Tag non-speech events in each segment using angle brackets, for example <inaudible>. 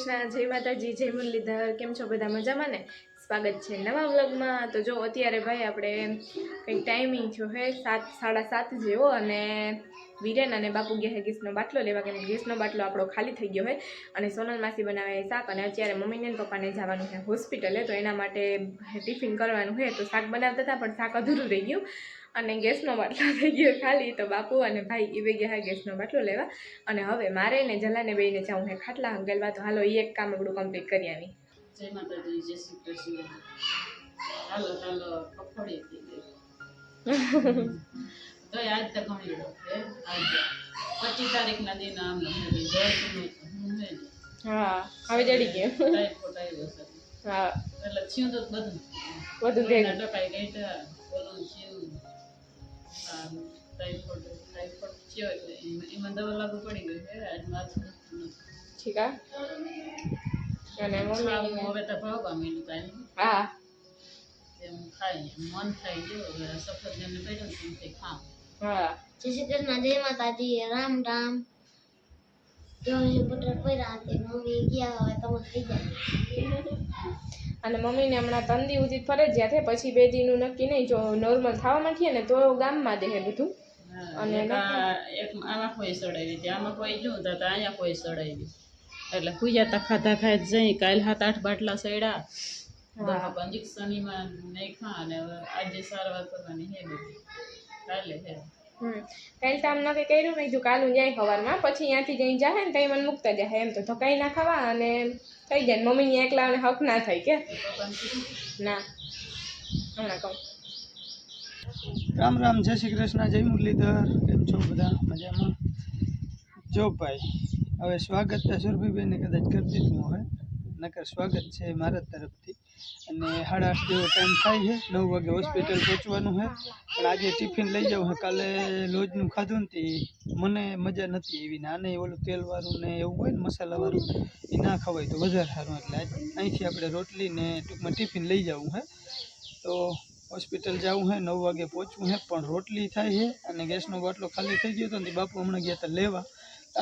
કૃષ્ણ, જય માતાજી, જય મુરલીધર, કેમ છો બધા મજામાં ને? સ્વાગત છે નવા વ્લોગમાં. તો જો, અત્યારે ભાઈ આપણે કંઈક ટાઈમિંગ થયો હે, સાત, સાડા સાત જેવો અને વિરેન અને બાપુ ગયા ગેસનો બાટલો લેવા, કેમ ગેસનો બાટલો આપણો ખાલી થઈ ગયો હોય અને સોનલ માસી બનાવે શાક અને અત્યારે મમ્મીને પપ્પાને જવાનું છે હોસ્પિટલે, તો એના માટે ટિફિન કરવાનું હોય તો શાક બનાવતા હતા, પણ શાક અધૂરું રહી ગયું. અને ગેસનો બાટલો થઈ ગયો ખાલી તો બાપુ અને ભાઈ એ બે ગયા ગેસનો બાટલો લેવા. અને હવે મારે ને જલાને બેને જાઉં હે ખાટલા હંગેલવા તો હાલો એ એક કામ આપણું કમ્પ્લીટ કરી આવી જય માતાજી જય શ્રી કૃષ્ણ. હાલો હાલો પકોડી <laughs> તો આજ તો ઘણી પચીસ તારીખના દિન આમ હું હવે જડી ગયું હા. એટલે થયું તો બધું. બધું ભેગું. ગઈ ઓલું થયું. આમ ટાઈફોઈડ ટાઈફોઈડ થયો એટલે એમાં- એમાં દવા લાગુ પડી ગઈ છે આજ માથું દુખતું નથી. ઠીક અને મમ્મી હવે તો ભાવવા માંડ્યું કાંઈ હા. એમ ખાઈ મન થાય જો સફરજન પડ્યું ને તે ખામ હા. જય શ્રી કૃષ્ણ જય માતાજી રામ રામ. અને મમ્મીને હમણાં ત્રણ દી ફરે ફરજિયાત છે પછી બે દીનું નક્કી નહીં. જો નોર્મલ થવા માંડીએ ને તો ગામમાં દેહે બધું. અને એક આમાં કોઈ સડાવી હતી આમાં કોઈ જોયું તો અહીંયા કોઈ સડાવી એટલે પૂજા તા ખાધા ખાઈ જ જઈ કાલ સાત આઠ બાટલા સડ્યા. ઇન્જેક્શનીમાં નહીં ખા અને આજે સારવાર કરવાની હે બધી. કાલે હે કાલ તો આમ નક્કી કર્યું મેં કીધું કાલું જાય સવારમાં પછી ત્યાંથી જઈ જાહે ને ત્યાં મને મૂકતા જાય એમ તો ધકાઈ ના ખાવા અને થઈ જાય મમ્મીને એકલાને હક ના થાય કે. ના. હમણાં કહું. રામ રામ, જય શ્રી કૃષ્ણ, જય મુરલીધર. કેમ છો બધા? મજામાં? જો ભાઈ, હવે સ્વાગત તો સુરભીબેને કદાચ કરી દીધું હવે નકર સ્વાગત છે મારા તરફથી. અને સાડા આઠ જેવો ટાઈમ થાય છે, નવ વાગે હોસ્પિટલ પહોંચવાનું છે. પણ આજે ટિફિન લઈ જાઉં છે. કાલે લોજનું ખાધું ને મને મજા નથી એવી. નાને ઓલું તેલવાળું ને એવું હોય ને મસાલાવાળું, એ ના ખવાય તો વધારે સારું. એટલે અહીંથી આપણે રોટલી ને ટૂંકમાં ટિફિન લઈ જવું છે. તો હોસ્પિટલ જવું છે, નવ વાગે પહોંચવું છે. પણ રોટલી થાય છે અને ગેસનો બાટલો ખાલી થઈ ગયો હતો ને બાપુ હમણાં ગયા હતા લેવા.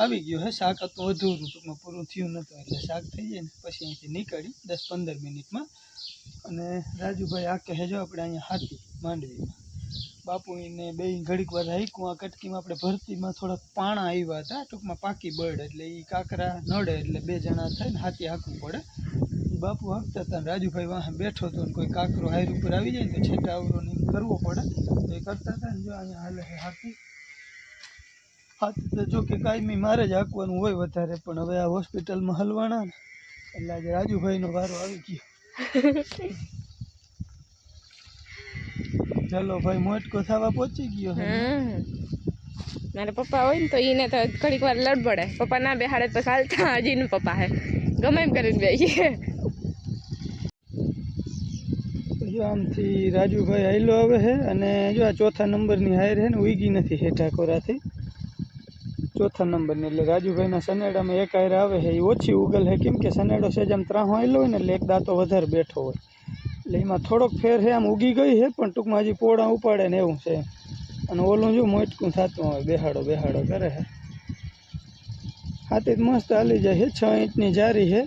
આવી ગયો હે શાક હતું અધૂરું, ટૂંકમાં પૂરું થયું નહોતું. એટલે શાક થઈ જાય ને પછી અહીંથી નીકળી દસ પંદર મિનિટમાં અને રાજુભાઈ, આ કહે જો આપણે અહીંયા હાથી માંડવીમાં. બાપુ એને બે ઘડીક વાર રાખ્યું, આ કટકીમાં આપણે ભરતીમાં થોડાક પાણા આવ્યા હતા, ટૂંકમાં પાકી બળ એટલે એ કાંકરા નડે એટલે બે જણા થઈને હાથી હાંકવું પડે. બાપુ હાંકતા હતા રાજુભાઈ વાહ બેઠો હતો ને કોઈ કાંકરો હાઈર ઉપર આવી જાય ને તો છેટા આવરો ને કરવો પડે. તો એ કરતા હતા ને જો અહીંયા હાલે હાથી. હાથી તો જો કે કાયમી મારે જ હાંકવાનું હોય વધારે, પણ હવે આ હોસ્પિટલમાં હલવાના ને. એટલે આજે રાજુભાઈનો વારો આવી ગયો. ચાલો ભાઈ મોટકો થવા પહોંચી ગયો મારા પપ્પા હોય ને તો એને તો ઘડીક વાર લડબડે. પપ્પા ના બેહાડે તો ચાલતા હજી ને પપ્પા હે. ગમે એમ કરીને બેસીએ આમથી રાજુભાઈ હાઈલો આવે છે અને જો આ ચોથા નંબરની હાયર છે ને ઉઈગી નથી હેઠા કોરાથી. ચોથા નંબરની એટલે રાજુભાઈના સનેડામાં એક આયર આવે છે એ ઓછી ઉગલ છે. કેમ કે સનેડો છે જેમ ત્રાહો આવેલો હોય ને એટલે એક દાંતો વધારે બેઠો હોય. એટલે એમાં થોડોક ફેર છે, આમ ઉગી ગઈ છે, પણ ટૂંકમાં હજી પોળા ઉપાડે ને એવું છે. અને ઓલું જો મોટકું થતું હોય, બેહાડો બેહાડો કરે છે. હાથે મસ્ત હાલી જાય છે, છ ઇંચની જારી છે.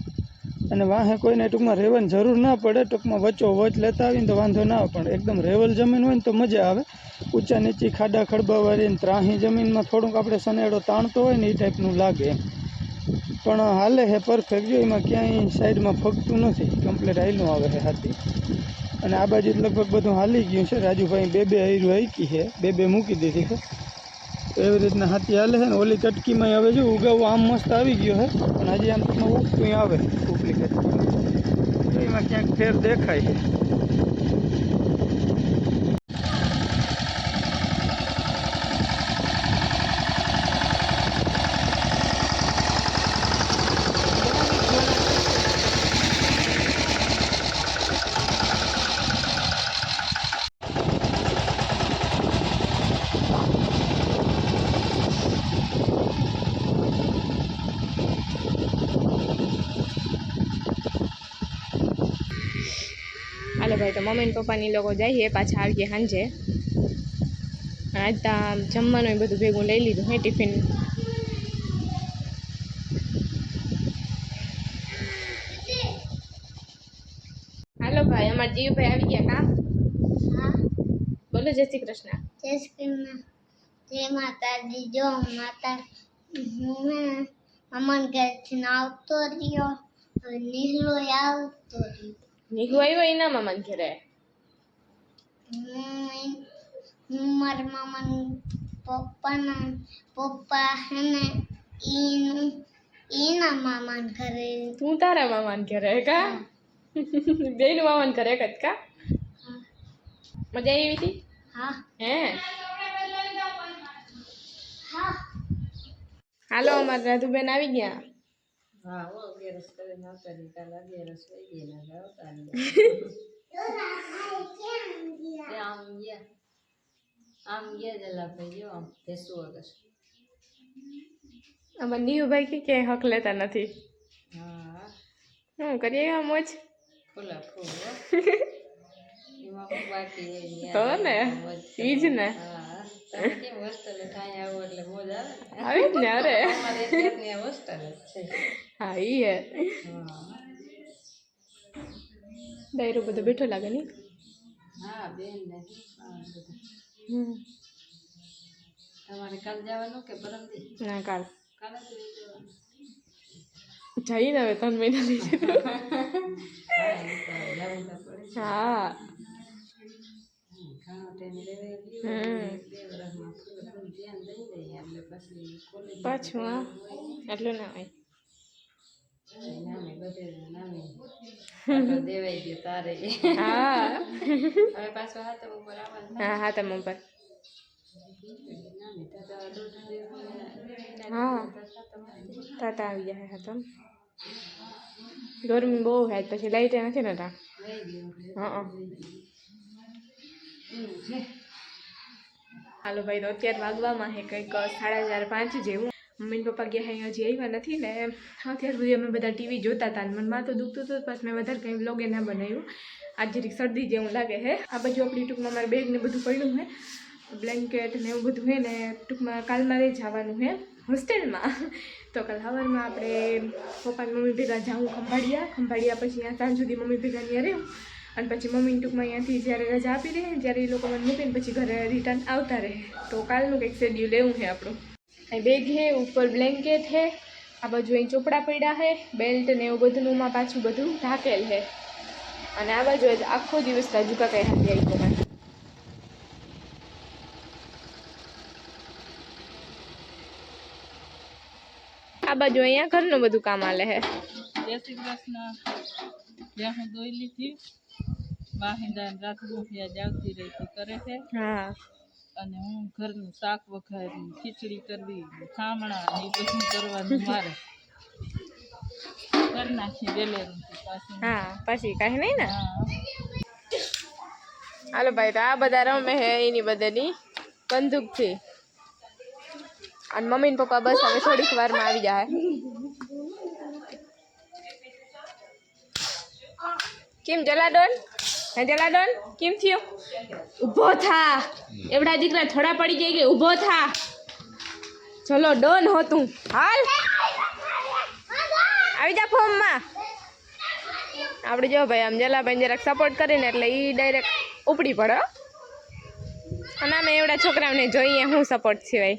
અને વાહે કોઈને ટૂંકમાં રહેવાની જરૂર ના પડે, ટૂંકમાં વચ્ચો વચ લેતા આવીને તો વાંધો ના આવે, પણ એકદમ રેવલ જમીન હોય ને તો મજા આવે. ઊંચા નીચી ખાડા ખડબાવાળી ને ત્રાહી જમીનમાં થોડુંક આપણે સનેડો તાણતો હોય ને એ ટાઈપનું લાગે. એમ પણ હાલે હે પરફેક્ટ જો એમાં ક્યાંય સાઈડમાં ફગતું નથી કમ્પ્લેટ હાઈલું આવે છે હાથી. અને આ બાજુ લગભગ બધું હાલી ગયું છે, રાજુભાઈ બે બે હૈરું હાઈકી છે બે બે મૂકી દીધી છે એવી રીતના હાથી હાલે છે ને, ઓલી કટકીમાં હવે જો ઉગાવો આમ મસ્ત આવી ગયો છે પણ હજી આમ ટૂંકમાં ઉગતું આવે, ઉપલી એમાં ક્યાંક ફેર દેખાય છે ચાલો ભાઈ તો મમ્મી ને પપ્પાની લોકો જઈએ પાછા આવીએ સાંજે. આજ તા જમવાનું એ બધું ભેગું લઈ લીધું હે ટિફિન. હાલો ભાઈ અમારા જીવભાઈ આવી ગયા કામ બોલો જય શ્રી કૃષ્ણ. જય શ્રી કૃષ્ણ. જય માતાજી. જો માતા હું અમન ઘરથી આવતો રહ્યો. નીલો આવતો રહ્યો. નીકુ આવ્યો એના મામા ઘરે હું મારા મામા પપ્પાના પપ્પા હે ને ઈનું એના મામા ઘરે તું તારા મામા ઘરે કા બેનું મામા ઘરે એક જ કા મજા આવી હતી હા હે હા હાલો અમારા રાધુબેન આવી ગયા હા હો અગિયારસ કરીને આવતા રહી કાલે અગિયારસ વહી ગઈ ને આવતા રહી આમ ગયા. આમ ગયા જલા ભાઈ જો આમ ભેસું વગર અમારા નીહુભાઈ કે ક્યાંય હક લેતા નથી. હા. શું કરીએ આમ જ. ખુલ્લા ફૂલ <laughs> તો ને ઈ જ ને. આવો ને? જ ને અરે. <laughs> હા ઈ હે. ડાયરો બધો બેઠો લાગે નહીં? હા બેન ને હમ. તમારે કાલ જવાનું કે પરમદી? ના કાલ. કાલે જઈને હવે ત્રણ મહિના <laughs> લઈ જતો હા. પછી પાછું હા. એટલું ના હોય. હા. હા હા તમે ઉપર. હા. તાતા આવી જાય હા તમ ગરમી બહુ થાય પછી લાઈટ નથી ને તા હાલો ભાઈ, તો અત્યારે વાગવામાં હે કંઈક સાડા ચાર પાંચ જેવું મમ્મી પપ્પા ગયા હે હજી આવ્યા નથી ને અત્યાર સુધી અમે બધા ટીવી જોતા હતા મને મને તો દુખતું હતું પછી મેં વધારે કંઈ બ્લોગે ના બનાવ્યું. આજે જરીક શરદી જેવું લાગે છે. આ બાજુ આપણી ટૂંકમાં મારા બેગ ને બધું પડ્યું છે. બ્લેન્કેટ ને એવું બધું છે ને ટૂંકમાં કાલ મારે જવાનું છે હોસ્ટેલમાં તો કાલ સવારમાં આપણે પપ્પાને મમ્મી ભેગા જાઉં ખંભાળિયા. ખંભાળિયા પછી ત્યાં સાંજ સુધી મમ્મી ભેગા ત્યાં રહેવું. અને પછી મમ્મી ટૂંકમાં અહીંયાથી જ્યારે રજા આપી દે જ્યારે એ લોકો મને મૂકીને પછી ઘરે રિટર્ન આવતા રહે. તો કાલનું કંઈક શેડ્યુલ એવું છે આપણું. અહીં બેગ છે, ઉપર બ્લેન્કેટ છે, આ બાજુ અહીં ચોપડા પડ્યા છે બેલ્ટ ને એવું બધું માં પાછું બધું ઢાકેલ છે. અને આ બાજુ આજ આખો દિવસ રાજુ કાકા હાથે આવી મેં આ બાજુ અહીંયા ઘરનું બધું કામ આલે છે. જય શ્રી કૃષ્ણ. જ્યાં હું થી વાહિંદા રાત ગુફિયા જાગતી રહેતી કરે છે. હા. અને હું ઘરનું શાક વઘારી ખીચડી કરવી ખામણા એ બધું કરવાનું મારે. કરી નાખી વેલેરું પાછું. હા પછી કાંઈ નહીં ને? હાલો ભાઈ તો આ બધા રમે હે એની બધાની બંદૂકથી. અને મમ્મી ને પપ્પા બસ હવે થોડીક વારમાં આવી જાય. કેમ જલાડોન હે જલાડોન કેમ થયું? ઊભો થા. એવડા દીકરા થોડા પડી જાય કે ઊભો થા. ચલો, ડોન હો તું. હાલ. આવી જા ફોર્મમાં. આપણે જો ભાઈ આમ જલાભાઈ જરાક સપોર્ટ કરીને એટલે એ ડાયરેક્ટ ઉપડી પડે અને અમે એવડા છોકરાઓને જોઈએ હું સપોર્ટ સિવાય.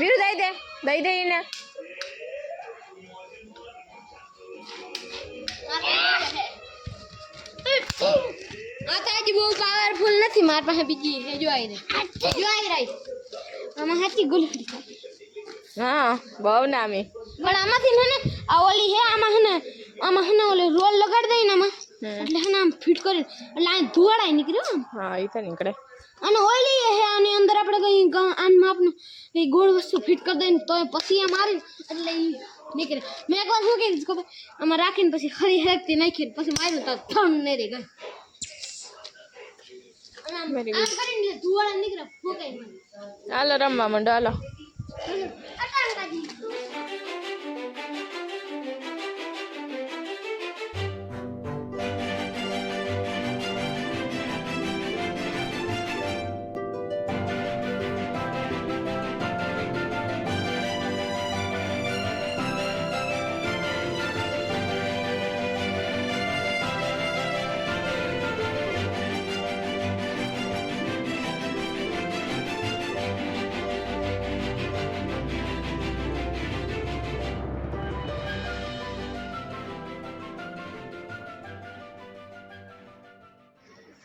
વીરુ દઈ દે દઈ દે એને. આ બહુ પાવરફુલ નથી. માર પાસે બીજી એ જો આવી રહી. જો આવી રહી. આમાં હાથી ગુલફડી હા બહુ નામી. પણ આમાંથી ને આ ઓલી હે આમાં હે ને આમાં હે ને ઓલી રોલ લગાડી દઈ ને આમાં એટલે હે ને આમ ફિટ કરી એટલે આ ધુવાડાય નીકળ્યો હા એ તો નીકળે. અને ઓલી હે આની અંદર આપણે કઈ આન માપનું એ ગોળ વસ્તુ ફિટ કરી દઈને તો પછી આ મારી એટલે એ નીકળે. મેં એક વાર શું કીધું ખબર? આમાં રાખીને પછી ખરી હેરતી નાખી પછી માર્યું તો થણ નહીં રે ગઈ. ફૂંકાઈ મને હાલો રમવા માંડો હાલો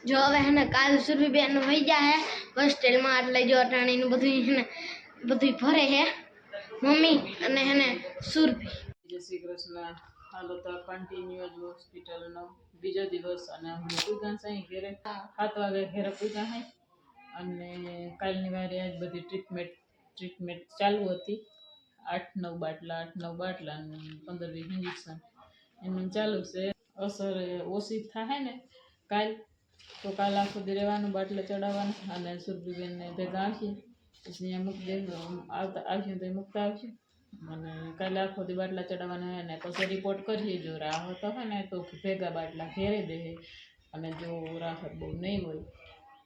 જો હવે હે ને કાલ સુરભીબેન વહી જાય હોસ્ટેલમાં એટલે જો અટાણીનું બધું હે ને બધું ભરે હે. મમ્મી અને હે ને સુરભી. જય શ્રી કૃષ્ણ. હાલો તો કન્ટિન્યુ જ હોસ્પિટલનો બીજો દિવસ અને હું પૂજા સાંઈ ઘેરે સાત વાગે ઘેરે પૂજા હાઈ અને કાલની વારે આજ બધી ટ્રીટમેન્ટ ટ્રીટમેન્ટ ચાલુ હતી. આઠ નવ બાટલા, આઠ નવ બાટલા અને પંદર વીસ ઇન્જેક્શન એનું ચાલુ છે. અસર ઓછી થાય ને કાલ. તો કાલ આખો દી રહેવાનું બાટલા ચડાવવાના અને સુરભીબેનને ભેગા આવશે પછી અહીંયા મૂકી દે. આવતા આવશે તો એ મૂકતા આવશે. અને કાલે આખો દી બાટલા ચડાવવાના હોય ને પછી રિપોર્ટ કરીએ. જો રાહત હોય ને તો ભેગા બાટલા ઘેરે દે. અને જો રાહત બહુ નહીં હોય,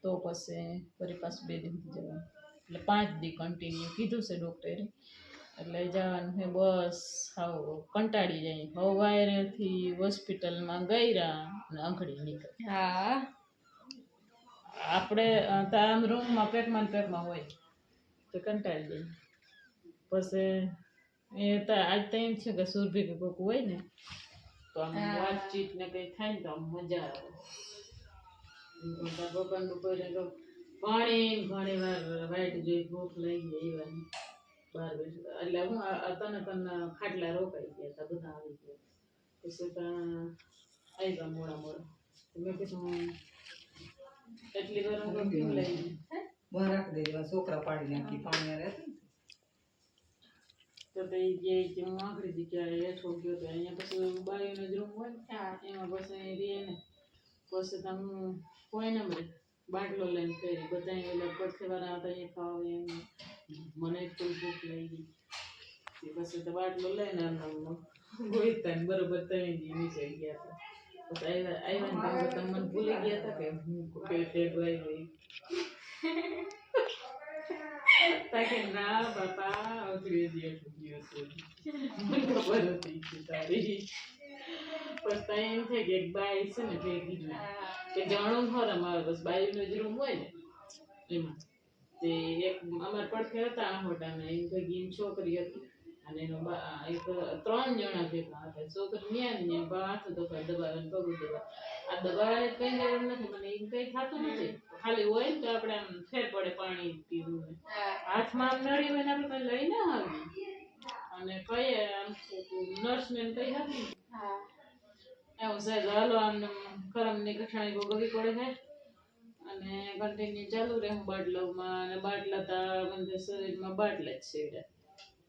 તો પછી ફરી પાછું બે દિન જવાનું. એટલે પાંચ દી કન્ટિન્યુ કીધું છે ડૉક્ટરે એટલે જવાનું છે બસ. હાવ કંટાળી જાય. હવારેથી હોસ્પિટલમાં ગયરા અને આંખડી નીકળી. હા. આપણે આમ રૂમમાં પેકમાં પેકમાં હોય તો કંટાળી જાય પછી એ તો આજ તો એમ છે કે સુરભી કે કોઈક હોય ને તો આમ. વાતચીત ને કંઈ થાય ને તો આમ મજા આવે. ભગવાન બપોરે તો પાણી ઘણી વાર વાઈટ જોઈ ભૂખ લઈ ગઈ એવાની બહાર બેઠા એટલે હું તને તને ખાટલા રોકાઈ ગયા હતા બધા આવી ગયા. પછી ત્યાં આવ્યા મોડા મોડા. મેં કીધું એટલી હું કેમ લઈ ગઈ? બહાર રાખી દેજો છોકરા પાડી નાખી પાણી આરે તો તે જે કે હું હતી ક્યારે હેઠો ગયો તો અહીંયા પછી બારીનો જ રૂમ હોય ને એમાં પછી રીએ ને. પછી તમે કોઈ ને મળે. બાટલો લઈને ફેરી બધા ઓલા પડખેવાળા હતા અહીંયા ખાવા એમ મને એટલું ભૂખ લઈ ગઈ પછી તો બાટલો લઈને આમ ગોઈતા ને બરોબર તમે જી નીચે ગયા હતા. ભૂલી ગયા હતા કે હું કઈ ગયો ખબર હતી તારી પણ ત્યાં એમ થાય કે એક બાઈ છે ને તે કીધું કે ખરા, મારે બસ બાઈનો જ રૂમ હોય ને, એમાં. તે એક અમારા પડખે હતા આહોટાને એમ ભેગી એની છોકરી હતી. અને એનો એક ત્રણ જણા જેટલા હતા. છોકરી ન્યા ને ન્યા બા હાથ દબાવે ને પગ દબાવે આ દબાવવાની કઈ જરૂર નથી મને એમ કઈ થતું નથી. ખાલી હોય ને તો આપણે આમ ફેર પડે પાણી પીવું ને. હાથમાં આમ નળી હોય ને આપણે કઈ લઈ ના આવી. અને કઈ આમ નર્સને કઈ હતી એવું છે હાલો આમ કરમની કઠણાઈ બહુ ગવી પડે છે અને કન્ટિન્યુ ચાલુ રહે હું બાટલામાં અને બાટલા તા મને શરીરમાં બાટલા જ છે.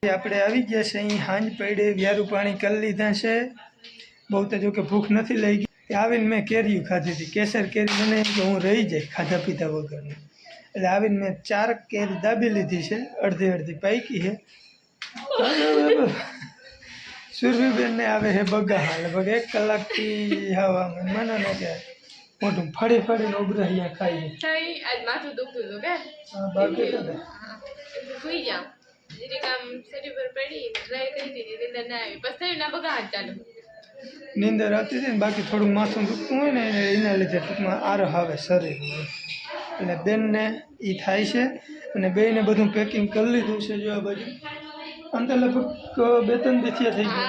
આપણે આવી ગયા છે અહીં હાંજ પડે વ્યારું પાણી કરી લીધા છે. બહુ તો જો કે ભૂખ નથી લઈ ગઈ આવીને મેં કેરીયું ખાધી હતી. કેસર કેરી મને કે હું રહી જાય ખાધા પીધા વગરની. એટલે આવીને મેં ચાર કેરી દાબી લીધી છે અડધી અડધી પાઈકી છે. સુરભીબેનને આવે છે બગા લગભગ એક કલાકથી હવામાં મને ન કે મોટું ફળી ફળીને ઉભરે અહીંયા ખાઈ. માથું દુખતું હતું કે? બાકી તો સુઈ જરીક આમ શરીર પર પડી ટ્રાય કરી હતી નીંદર ના આવી. પછી થયું ના બગા હાથ ચાલુ. નીંદર આવતી હતી ને બાકી થોડું માથું દુખતું હોય ને એના લીધે ટૂંકમાં આરહ આવે શરીર. એટલે બેનને એ થાય છે અને બેને બધું પેકિંગ કરી લીધું છે જો આ બાજુ. અંતે લગભગ બે ત્રણ દિથિયા થઈ ગયું.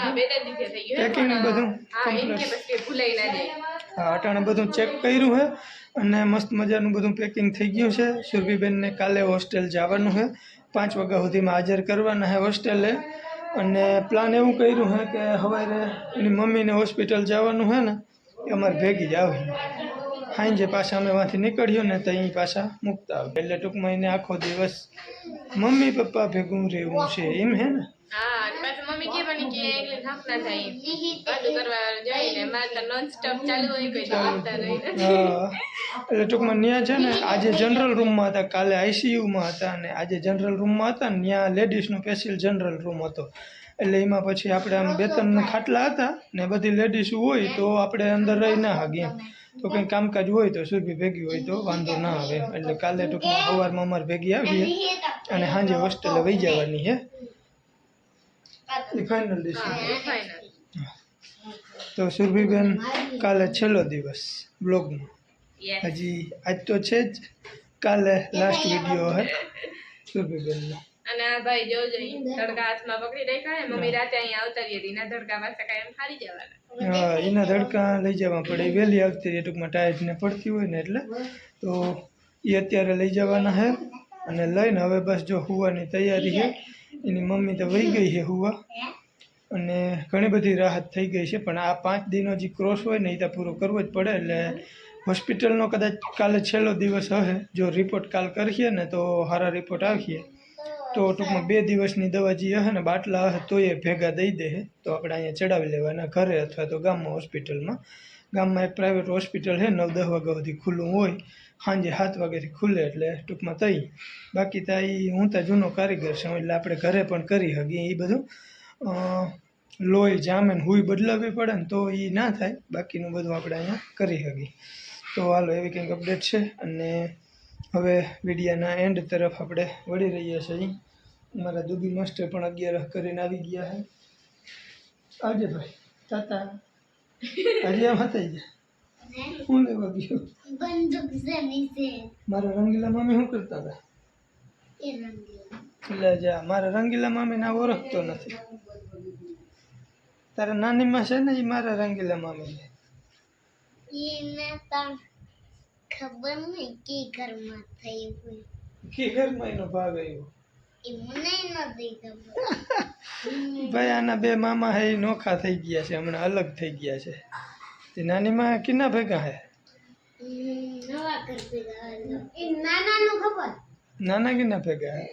પણ, બધું હા અટાણે બધું ચેક કર્યું છે અને મસ્ત મજાનું બધું પેકિંગ થઈ ગયું છે. સુરભીબેનને કાલે હોસ્ટેલ જવાનું છે પાંચ વાગ્યા સુધીમાં હાજર કરવાના છે હોસ્ટેલે. અને પ્લાન એવું કર્યું છે કે સવારે એની મમ્મીને હોસ્પિટલ જવાનું છે ને, એ અમારે ભેગી જ આવી સાંજે પાછા અમે વાંથી નીકળ્યો ને તો અહીં પાછા મૂકતા આવે એટલે ટૂંકમાં એને આખો દિવસ મમ્મી પપ્પા ભેગું રહેવું છે એમ હે ને. હા અને મમ્મી કે મને કે એકલી થાક ના થાય વાતું કરવા જઈને મારે તો નોન સ્ટોપ ચાલુ હોય કોઈ જવાબદાર રહીને એટલે ટૂંકમાં ત્યાં છે ને આજે જનરલ રૂમમાં હતા કાલે આઈસીયુમાં હતા અને આજે જનરલ રૂમમાં હતા ને ત્યાં લેડીઝનો સ્પેશિયલ જનરલ રૂમ હતો. એટલે એમાં પછી આપણે આમ બે ત્રણ ખાટલા હતા ને બધી લેડીઝ હોય તો આપણે અંદર રહી ના હાગી એમ. તો કંઈ કામકાજ હોય તો સુરભી ભેગી હોય તો વાંધો ના આવે એટલે કાલે ટૂંકમાં સવારમાં અમારે ભેગી આવીએ અને સાંજે હોસ્ટેલે વહી જવાની છે એ ફાઇનલ ડિસિઝન તો સુરભીબેન કાલે છેલ્લો દિવસ બ્લોગમાં હજી આજ તો છે જ કાલે લાસ્ટ વીડિયો હે સુરભીબેનનો. અને આ ભાઈ જોજો ધડકા હાથમાં પકડી રાખ્યા હે મમ્મી રાતે અહીંયા આવતા હતી ના ધડકા પાસે કાંઈ એમ હારી જવાના. હા એના ધડકા લઈ જવા પડે વહેલી આવતી રહી ટૂંકમાં ને પડતી હોય ને એટલે. તો એ અત્યારે લઈ જવાના છે અને લઈને હવે બસ જો હોવાની તૈયારી છે એની મમ્મી તો વહી ગઈ છે હુવા. અને ઘણી બધી રાહત થઈ ગઈ છે, પણ આ પાંચ દિનો જે ક્રોસ હોય ને એ તો પૂરો કરવો જ પડે. એટલે હોસ્પિટલનો કદાચ કાલે છેલ્લો દિવસ હશે, જો રિપોર્ટ કાલ કરીએ ને, તો સારા રિપોર્ટ આવીએ તો ટૂંકમાં બે દિવસની દવા જે હશે ને, બાટલા હશે, તો એ ભેગા દઈ દે તો આપણે અહીંયા ચડાવી લેવાના ઘરે અથવા તો ગામમાં હોસ્પિટલમાં ગામમાં એક પ્રાઇવેટ હોસ્પિટલ છે, નવ દસ વાગ્યા સુધી ખુલ્લું હોય. સાંજે સાત વાગ્યાથી ખુલ્લે એટલે ટૂંકમાં તઈ. બાકી તાઈ હું તો જૂનો કારીગર છું એટલે આપણે ઘરે પણ કરી શકીએ એ બધું. લોહી જામે ને હુઈ બદલાવવી પડે ને તો એ ના થાય બાકીનું બધું આપણે અહીંયા કરી શકીએ તો હાલો એવી કંઈક અપડેટ છે અને હવે વિડીયાના એન્ડ તરફ આપણે વળી રહ્યા છીએ. મારા દુબી માસ્ટર પણ અગિયાર કરીને આવી ગયા છે. આવજે ભાઈ તાતા. હજી આમ હતા ગયા? હું લેવા ગયો. બંદૂક જમી છે. મારા રંગીલા મામી શું કરતા હતા? એ રંગીલા. એટલે જા મારા રંગીલા મામી ના ઓળખતો નથી. તારા નાનીમાં છે ને એ મારા રંગીલા મામી છે એને તાર ખબર નહીં કે ઘરમાં થયું હોય. કે ઘરમાં એનો ભાગ આવ્યો? <laughs> ભાઈ આના બે મામા હે નોખા થઈ ગયા છે હમણાં અલગ થઈ ગયા છે. તે નાનીમાં કિના ભેગા હે? નાના કિના ભેગા હે?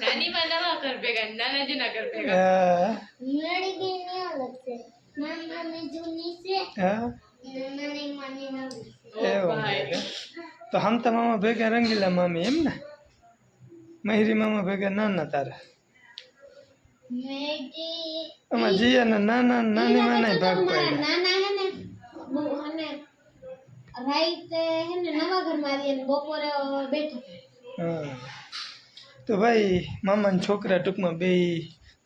નાની નવા ઘર ભેગા નાના જૂના ઘર ભેગા. મેળી બેન એ અલગ છે નાની નાની જૂની છે હા નાની માની નવી એવું તો હમ તમામાં ભેગા રંગીલા મામી એમ ને? મહેરી મામા ભેગા નાના તારા? મેળી આમાં જીયાના નાના ને નાની માના ભાગ પાડ્યા નાના હે ને બહુ અને રાઈટ હે ને નવા ઘરમાં આવીને બપોરે બેઠો હા તો ભાઈ મામાના છોકરા ટૂંકમાં બે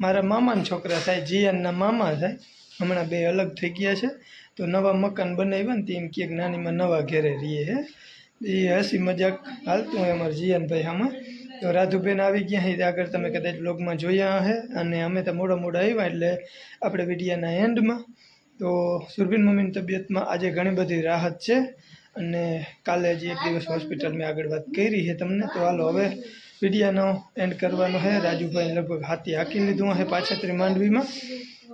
મારા મામાના છોકરા થાય જીયાનના મામા થાય હમણાં બે અલગ થઈ ગયા છે તો નવા મકાન બનાવ્યા ને તે એમ કે નાનીમાં નવા ઘેરે રહીએ હે એ હસી મજાક હાલતું હોય અમારા જીયાનભાઈ આમાં તો રાધુબેન આવી ગયા છે આગળ તમે કદાચ બ્લોગમાં જોયા હે. અને અમે તો મોડા મોડા આવ્યા, એટલે આપણે વિડીયાના એન્ડમાં. તો સુરભીન મમ્મીની તબિયતમાં આજે ઘણી બધી રાહત છે. અને કાલે જે એક દિવસ હોસ્પિટલ મેં આગળ વાત કરી છે તમને. તો હાલો હવે વિડીયાનો એન્ડ કરવાનો છે રાજુભાઈ લગભગ હાથી હાકી લીધું હે પાછત્રી માંડવીમાં.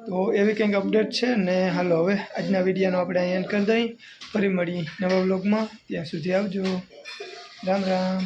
તો એવી કંઈક અપડેટ છે ને હાલો હવે આજના વિડીયાનો આપણે અહીં એન્ડ કરી દઈ ફરી મળી નવા બ્લોગમાં ત્યાં સુધી આવજો. રામ રામ.